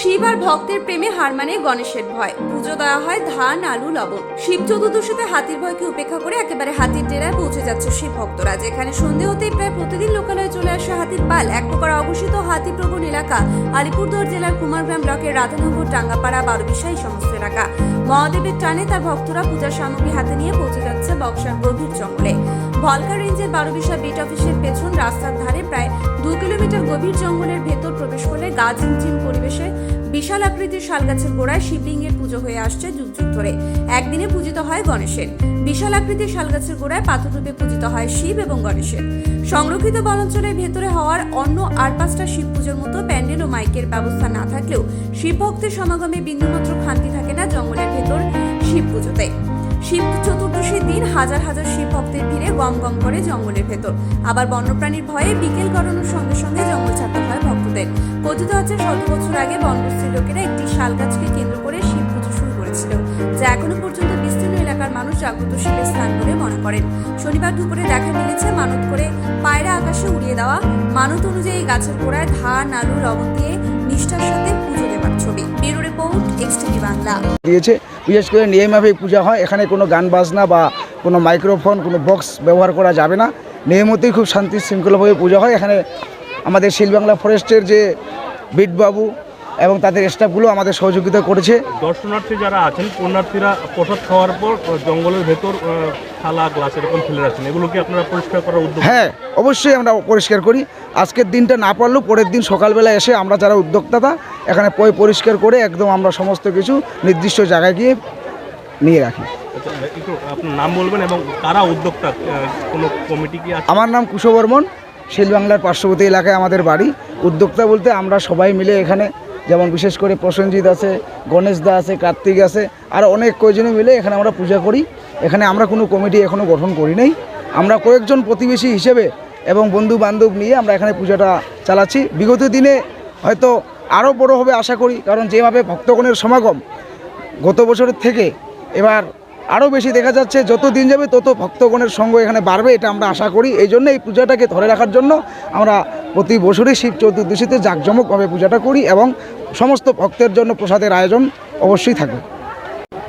শিব আর ভক্তের প্রেমে হার মানে গণেশের ভয়। পুজো দেওয়া হয় ধান, আলু, লবণ। শিব চতুর্দশীতে হাতির ভয়কে উপেক্ষা করে একেবারে হাতির ডেরায় পৌঁছে যাচ্ছে শিব ভক্তরা, যেখানে সন্ধে হতেই প্রায় প্রতিদিন লোকালয়ে চলে আসে হাতির পাল। এক প্রকার অঘোষিত হাতি প্রবণ এলাকা, আলিপুরদুয়ার জেলার কুমারগ্রাম ব্লকের রাধানগর, টাঙ্গাপাড়া বারোবিশা এই সমস্ত এলাকা। মহাদেবের টানে তার ভক্তরা পূজার সামগ্রী হাতে নিয়ে পৌঁছে যাচ্ছে বক্সার গভীর জঙ্গলে। ভলকা রেঞ্জের বারোবিশা বিট অফিসের পেছন রাস্তার ধারে প্রায় দু কিলোমিটার গভীর জঙ্গলের ভেতর প্রবেশ করলে গা ঝিমঝিম পরিবেশে বিশাল আকৃতির শালগাছের গোড়ায় শিবলিঙ্গের পুজো হয়ে আসছে যুগ যুগ ধরে। একদিনে পূজিত হয় গণেশের। বিশাল আকৃতির শালগাছের গোড়ায় পাথররূপে পূজিত হয় শিব এবং গণেশের। সংরক্ষিত বনাঞ্চলের ভেতরে হওয়ার অন্য আর পাঁচটা শিব পুজোর মতো প্যান্ডেল ও মাইকের ব্যবস্থা না থাকলেও শিব ভক্তের সমাগমে বিন্দুমাত্র খান্তি থাকে না জঙ্গলের ভেতর শিব পুজোতে। শিব চতুর্দশীর দিন হাজার হাজার শিব ভক্তের ভিড়ে গম গম করে জঙ্গলের ভেতর। আবার বন্যপ্রাণীর ভয়ে বিকেল গড়ানোর সঙ্গে সঙ্গে জঙ্গল ছাড়তে হয় ভক্তদের। কথিত আছে, শত বছর আগে বনবস্তির লোকেরা একটি শাল গাছকে কেন্দ্র করে শিব পুজো শুরু করেছিল, যা এখনও পর্যন্ত বিস্তীর্ণ এলাকার মানুষ জাগ্রত শিবের স্থান বলে মনে করেন। শনিবার দুপুরে দেখা মিলেছে মানত করে পায়রা আকাশে উড়িয়ে দেওয়া। মানত অনুযায়ী গাছের গোড়ায় ধান, আলু, লবণ দিয়ে নিষ্ঠার সাথে পুজো দেওয়ার দিয়েছে। বিশেষ করে নিয়মভাবে পূজা হয়, এখানে কোনো গান বাজনা বা কোনো মাইক্রোফোন, কোনো বক্স ব্যবহার করা যাবে না। নিয়মতেই খুব শান্তি শৃঙ্খলাভাবে পূজা হয়। এখানে আমাদের শিলবাংলা ফরেস্টের যে বিটবাবু এবং তাদের স্টাফগুলো আমাদের সহযোগিতা করেছে। দর্শনার্থী যারা আছেন পুণ্যার্থীরা প্রসাদ খাওয়ার পর জঙ্গলের ভেতর থালা গ্লাস এরকম ফেলে রাখছেন এগুলো কি আপনারা পরিষ্কার করার উদ্যোগ হ্যাঁ অবশ্যই আমরা পরিষ্কার করি। আজকের দিনটা না পারলেও পরের দিন সকালবেলা এসে আমরা যারা উদ্যোক্তাতা এখানে পয় পরিষ্কার করে একদম আমরা সমস্ত কিছু নির্দিষ্ট জায়গায় গিয়ে নিয়ে রাখি। আচ্ছা, আপনার নাম বলবেন এবং কারা উদ্যোক্তা? কোনো কমিটি কি আমার নাম কুশবর্মন শিলবাংলার পার্শ্ববর্তী এলাকায় আমাদের বাড়ি। উদ্যোক্তা বলতে আমরা সবাই মিলে এখানে যেমন বিশেষ করে প্রসেনজিৎ আছে, গণেশ দা আছে, কার্তিক আছে, আর অনেক কয়জনে মিলে এখানে আমরা পূজা করি। এখানে আমরা কোনো কমিটি এখনও গঠন করি নাই। আমরা কয়েকজন প্রতিবেশী হিসেবে এবং বন্ধু বান্ধব নিয়ে আমরা এখানে পূজাটা চালাচ্ছি। বিগত দিনে হয়তো আরও বড় হবে আশা করি, কারণ যেভাবে ভক্তগণের সমাগম গত বছরের থেকে এবার আরও বেশি দেখা যাচ্ছে, যত দিন যাবে তত ভক্তগণের সঙ্গ এখানে বাড়বে, এটা আমরা আশা করি। এই জন্য এই পূজাটাকে ধরে রাখার জন্য আমরা প্রতি বছরই শিব চতুর্দশীতে জাঁকজমকভাবে পূজাটা করি এবং সমস্ত ভক্তের জন্য প্রসাদের আয়োজন অবশ্যই থাকবে।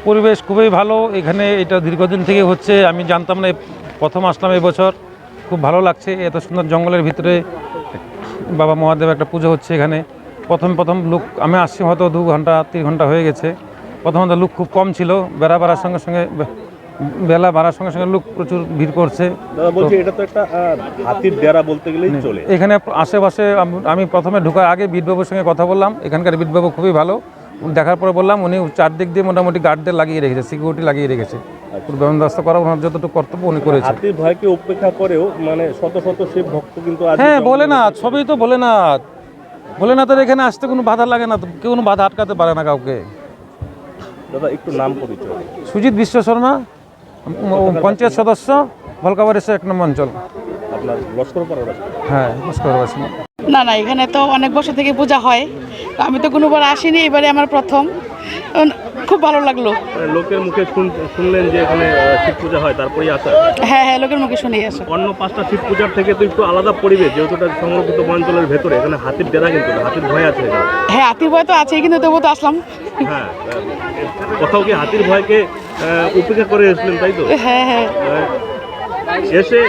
পরিবেশ খুবই ভালো, এখানে এটা দীর্ঘদিন থেকে হচ্ছে, আমি জানতাম না প্রথম আসলাম বছর, খুব ভালো লাগছে, এত সুন্দর জঙ্গলের ভিতরে বাবা মহাদেব একটা পুজো হচ্ছে এখানে। প্রথম প্রথম লোক, আমি আসছি হয়তো দু ঘণ্টা, তিন ঘণ্টা হয়ে গেছে। প্রথমত লুক খুব কম ছিল বেড়া বাড়ার সঙ্গে সঙ্গে বেলা বাড়ার সঙ্গে সঙ্গে লোক প্রচুর ভিড় করছে। বলছি এটা তো একটা হাতির ডেরা বলতে গেলেই চলে। এখানে আশেপাশে আমি প্রথমে ঢোকার আগে বিটবাবুর সঙ্গে কথা বললাম। এখানকার বিটবাবু খুবই ভালো। দেখার পরে বললাম উনি চারদিক দিয়ে মোটামুটি গার্ডদের লাগিয়ে রেখেছে সিকিউরিটি লাগিয়ে রেখেছে। পুরো ব্যবস্থা করা ওনার যতটুকু কর্তব্য উনি করেছে হাতির ভয়কে উপেক্ষা করেও মানে শত শত শিব ভক্ত কিন্তু হ্যাঁ বলে না সবই তো বলে না। বলে না তোর এখানে আসতে কোনো বাধা লাগে না? কেউ কোনো বাধা আটকাতে পারে না কাউকে। দাদা একটু নাম পরিচয়। সুজিত বিশ্ব শর্মা পঞ্চায়েত সদস্য ভলকাবারেশ্বর এক নম্বর অঞ্চল। আপনার লস্কর হ্যাঁ না না এখানে তো অনেক বছর থেকে পূজা হয়। আমি তো কোনোবার আসিনি এবারে আমার প্রথম। খুব ভালো লাগল। মানে লোকের মুখে শুন- শুনলেন যে এখানে শিব পূজা হয় তারপরেই আসা। হ্যাঁ হ্যাঁ লোকের মুখে শুনে আসো। অন্য পাঁচটা শিব পূজার থেকে তো একটু আলাদা পরিবেশ যেহেতু এটা সংরক্ষিত বনাঞ্চলের ভেতরে এখানে হাতির ডেরা কিন্তু হাতির ভয় আছে হ্যাঁ হাতির ভয় তো আছেই কিন্তু তবুও তো আসলাম। হ্যাঁ কোথাও কি হাতির ভয়কে উপেক্ষা করে এসেছিলেন তাই তো? হ্যাঁ হ্যাঁ। এসে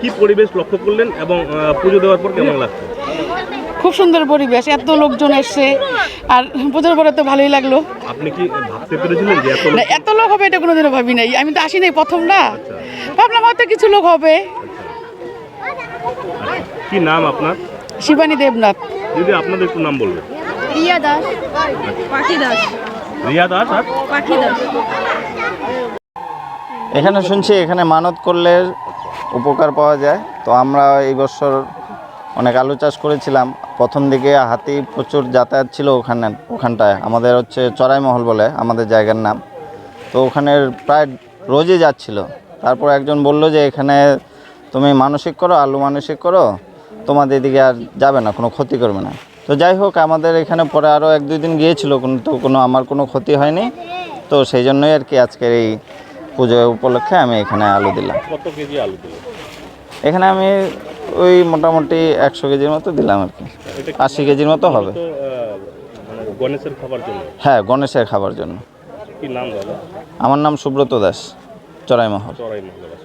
কি পরিবেশ লক্ষ্য করলেন এবং পুজো দেওয়ার পর কেমন লাগছে? খুব সুন্দর পরিবেশ এত লোকজন এসছে আর পুজোর পরে তো ভালোই লাগল। আপনি কি ভাবতে পেরেছিলেন যে এত না, লোক- এত লোক হবে এটা কোনোদিনও ভাবি নাই। আমি তো আসি নাই প্রথম না। ভাবলাম হয়তো কিছু লোক হবে। কি নাম আপনার? শিবানী দেবনাথ। যদি আপনাদের একটু নাম বলবেন। রিয়া দাস। পাখি দাস। রিয়া দাস আর? পাখি দাস। এখানে শুনছি এখানে মানত করলে উপকার পাওয়া যায়। তো আমরা এই বছর অনেক আলু চাষ করেছিলাম। প্রথম দিকে হাতি প্রচুর যাতায়াত ছিল ওখানে ওখানটায়। আমাদের হচ্ছে চড়াইমহল বলে আমাদের জায়গার নাম। তো ওখানে প্রায় রোজই যাচ্ছিল। তারপর একজন বলল যে এখানে তুমি মানসিক করো আলু মানসিক করো তোমাদের এদিকে আর যাবে না কোনো ক্ষতি করবে না। তো যাই হোক আমাদের এখানে পরে আরও এক দুই দিন গিয়েছিল কিন্তু কোনো আমার কোনো ক্ষতি হয়নি। তো সেই জন্যই আর কি আজকের এই পুজো উপলক্ষে আমি এখানে আলু দিলাম। কত কেজি আলু দিল? এখানে আমি ওই মোটামুটি একশো কেজির মতো দিলাম আর কি। আশি কেজির মতো হবে। মানে গণেশের খাবার জন্য? হ্যাঁ গণেশের খাবার জন্য। কি নাম দাদা? আমার নাম সুব্রত দাস চড়াইমহল। চড়াই মহলের